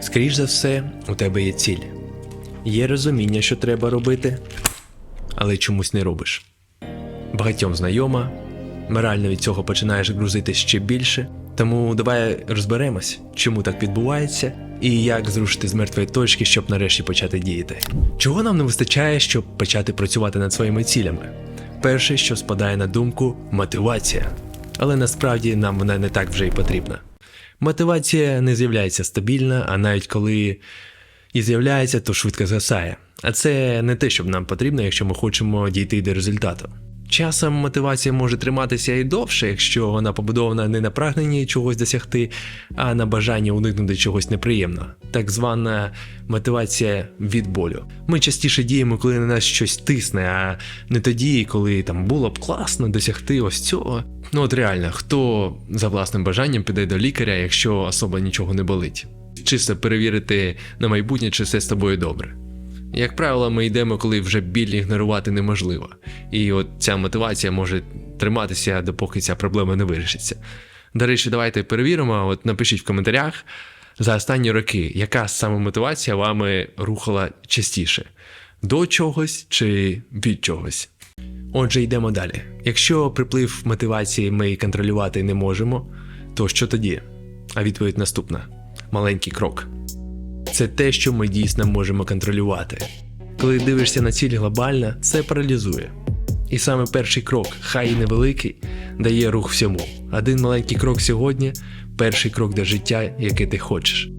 Скоріш за все, у тебе є ціль. Є розуміння, що треба робити, але чомусь не робиш. Багатьом знайома, морально від цього починаєш грузити ще більше. Тому давай розберемось, чому так відбувається, і як зрушити з мертвої точки, щоб нарешті почати діяти. Чого нам не вистачає, щоб почати працювати над своїми цілями? Перше, що спадає на думку мотивація. Але насправді нам вона не так вже й потрібна. Мотивація не з'являється стабільна, а навіть коли і з'являється, то швидко згасає. А це не те, що нам потрібно, якщо ми хочемо дійти до результату. Часом мотивація може триматися і довше, якщо вона побудована не на прагненні чогось досягти, а на бажанні уникнути чогось неприємного. Так звана мотивація від болю. Ми частіше діємо, коли на нас щось тисне, а не тоді, коли там було б класно досягти ось цього. Ну от реально, хто за власним бажанням піде до лікаря, якщо особо нічого не болить? Чисто перевірити на майбутнє, чи все з тобою добре. Як правило, ми йдемо, коли вже біль ігнорувати неможливо. І от ця мотивація може триматися, допоки ця проблема не вирішиться. До речі, давайте перевіримо. От напишіть в коментарях за останні роки, яка саме мотивація вами рухала частіше: до чогось чи від чогось. Отже, йдемо далі. Якщо приплив мотивації ми контролювати не можемо, то що тоді? А відповідь наступна: маленький крок. Це те, що ми дійсно можемо контролювати. Коли дивишся на ціль глобально, це паралізує. І саме перший крок, хай і невеликий, дає рух всьому. Один маленький крок сьогодні перший крок до життя, яке ти хочеш.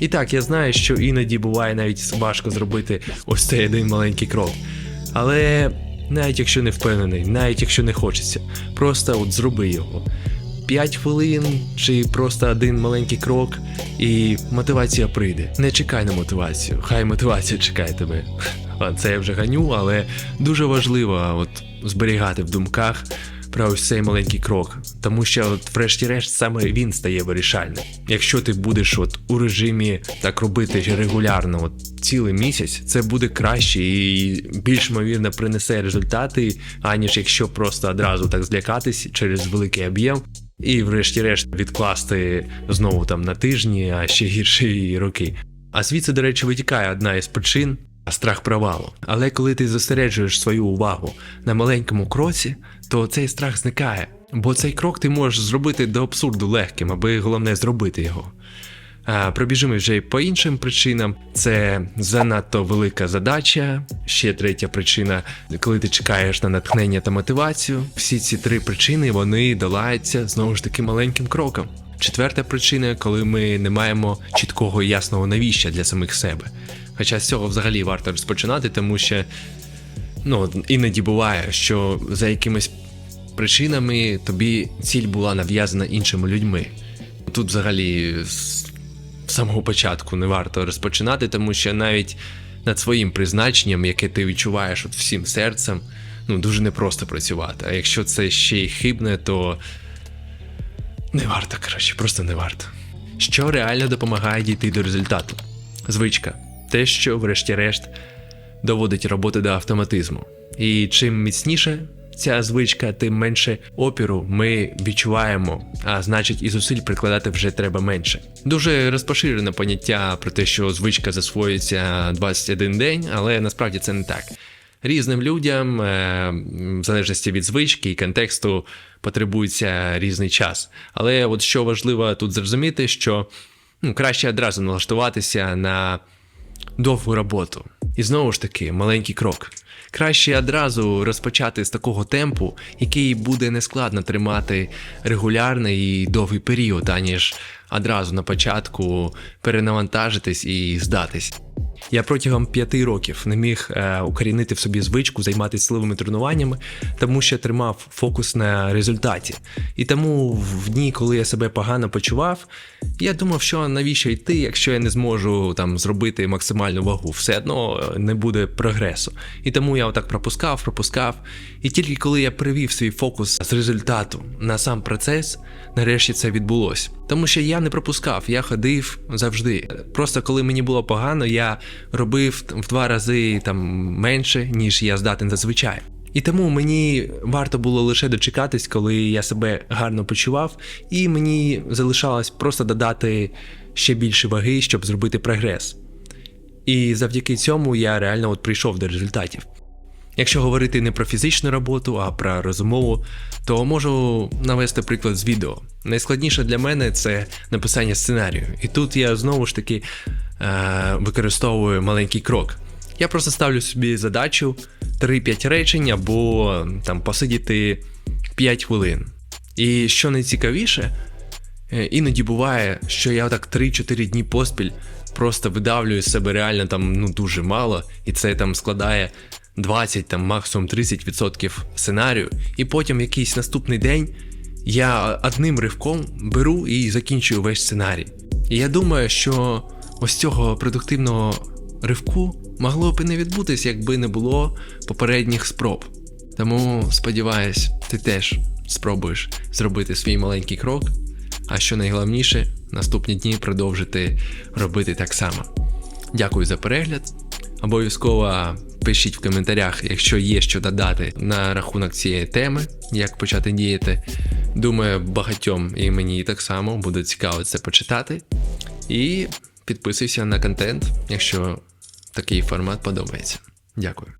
І так, я знаю, що іноді буває навіть важко зробити ось цей один маленький крок. Але навіть якщо не впевнений, навіть якщо не хочеться, просто от зроби його. 5 хвилин чи просто один маленький крок, і мотивація прийде. Не чекай на мотивацію, хай мотивація чекає тебе. Це я вже ганю, але дуже важливо от зберігати в думках про ось цей маленький крок, тому що, от, врешті-решт, саме він стає вирішальним. Якщо ти будеш от у режимі так робити регулярно, от цілий місяць, це буде краще і більш ймовірно принесе результати, аніж якщо просто одразу так злякатись через великий об'єм. І, врешті-решт, відкласти знову там на тижні, а ще гірше і роки. А звідси, до речі, витікає одна із причин страх провалу. Але коли ти зосереджуєш свою увагу на маленькому кроці, то цей страх зникає. Бо цей крок ти можеш зробити до абсурду легким, аби головне зробити його. А, Пробіжимо вже по іншим причинам. Це занадто велика задача. Ще третя причина, коли ти чекаєш на натхнення та мотивацію. Всі ці три причини вони долаються знову ж таки маленьким кроком. Четверта причина, коли ми не маємо чіткого і ясного навіща для самих себе. Хоча з цього взагалі варто розпочинати, тому що ну, іноді буває, що за якимись причинами тобі ціль була нав'язана іншими людьми. Тут взагалі з самого початку не варто розпочинати, тому що навіть над своїм призначенням, яке ти відчуваєш от всім серцем, ну дуже непросто працювати. А якщо це ще й хибне, то не варто, коротше, просто не варто. Що реально допомагає дійти до результату? Звичка. Те, що, врешті-решт, доводить роботу до автоматизму. І чим міцніше ця звичка, тим менше опіру ми відчуваємо, а значить і зусиль прикладати вже треба менше. Дуже розпоширене поняття про те, що звичка засвоюється 21 день, але насправді це не так. Різним людям, е, в залежності від звички і контексту, потребується різний час. Але от що важливо тут зрозуміти, що ну, краще одразу налаштуватися на довгу роботу. І знову ж таки, маленький крок. Краще одразу розпочати з такого темпу, який буде нескладно тримати регулярний і довгий період, аніж одразу на початку перенавантажитись і здатись. Я протягом п'яти років не міг е, укорінити в собі звичку займатися силовими тренуваннями, тому що тримав фокус на результаті. І тому в дні, коли я себе погано почував, я думав, що навіщо йти, якщо я не зможу там зробити максимальну вагу, все одно е, не буде прогресу. І тому я отак пропускав, пропускав. І тільки коли я привів свій фокус з результату на сам процес, нарешті це відбулося. Тому що я не пропускав, я ходив завжди. Просто коли мені було погано, я робив в два рази там менше, ніж я здатен зазвичай. І тому мені варто було лише дочекатись, коли я себе гарно почував, і мені залишалось просто додати ще більше ваги, щоб зробити прогрес. І завдяки цьому я реально от прийшов до результатів. Якщо говорити не про фізичну роботу, а про розумову, то можу навести приклад з відео. Найскладніше для мене це написання сценарію. І тут я знову ж таки е- використовую маленький крок. Я просто ставлю собі задачу 3-5 речень або там посидіти 5 хвилин. І що найцікавіше, Е, Іноді буває, що я так 3-4 дні поспіль просто видавлюю з себе реально там ну дуже мало, і це там складає 20, там максимум 30% сценарію. І потім якийсь наступний день я одним ривком беру і закінчую весь сценарій. І я думаю, що ось цього продуктивного ривку могло б і не відбутись, якби не було попередніх спроб. Тому сподіваюсь, ти теж спробуєш зробити свій маленький крок. А що найголовніше, наступні дні продовжити робити так само. Дякую за перегляд. Обов'язково пишіть в коментарях, якщо є що додати на рахунок цієї теми, як почати діяти. Думаю, багатьом і мені так само буде цікаво це почитати. І підписуйся на контент, якщо такий формат подобається. Дякую.